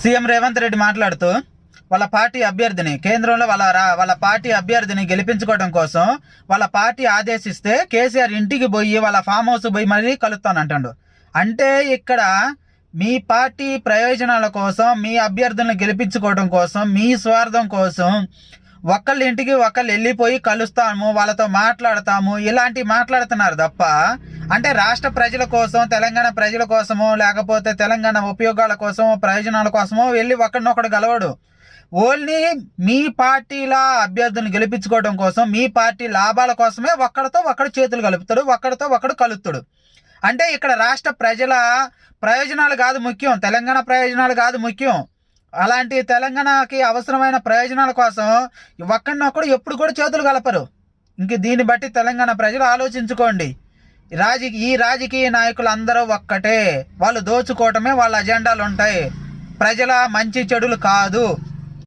CM Revanth Reddy మాట్లాడుతూ వాళ్ళ party అభ్యర్థిని కేంద్రంలో వాళ్ళ వాళ్ళ పార్టీ అభ్యర్థిని గెలిపించుకోవడం కోసం వాళ్ళ పార్టీ ఆదేశిస్తే కేసీఆర్ ఇంటికి పోయి వాళ్ళ ఫామ్ హౌస్ పోయి మరీ కలుస్తానంటాడు అంటే ఇక్కడ మీ పార్టీ ప్రయోజనాల కోసం మీ అభ్యర్థులను గెలిపించుకోవడం కోసం మీ స్వార్థం కోసం ఒకళ్ళ ఇంటికి ఒకళ్ళు వెళ్ళిపోయి కలుస్తాము వాళ్ళతో మాట్లాడతాము ఇలాంటివి మాట్లాడుతున్నారు తప్ప అంటే రాష్ట్ర ప్రజల కోసం తెలంగాణ ప్రజల కోసమో లేకపోతే తెలంగాణ ఉపయోగాల కోసమో ప్రయోజనాల కోసమో వెళ్ళి ఒకడినొకడు గలవడు. ఓన్లీ మీ పార్టీల అభ్యర్థులను గెలిపించుకోవడం కోసం మీ పార్టీ లాభాల కోసమే ఒక్కడితో ఒకడు చేతులు కలుపుతాడు ఒక్కడితో ఒకడు కలుపుతాడు అంటే ఇక్కడ రాష్ట్ర ప్రజల ప్రయోజనాలు కాదు ముఖ్యం తెలంగాణ ప్రయోజనాలు కాదు ముఖ్యం. అలాంటి తెలంగాణకి అవసరమైన ప్రయోజనాల కోసం ఒక్కడినొక్కడు ఎప్పుడు కూడా చేతులు కలపరు. ఇంక దీన్ని బట్టి తెలంగాణ ప్రజలు ఆలోచించుకోండి. రాజకీయ ఈ రాజకీయ నాయకులు అందరూ ఒక్కటే. వాళ్ళు దోచుకోవటమే వాళ్ళ అజెండాలు ఉంటాయి ప్రజల మంచి చెడులు కాదు.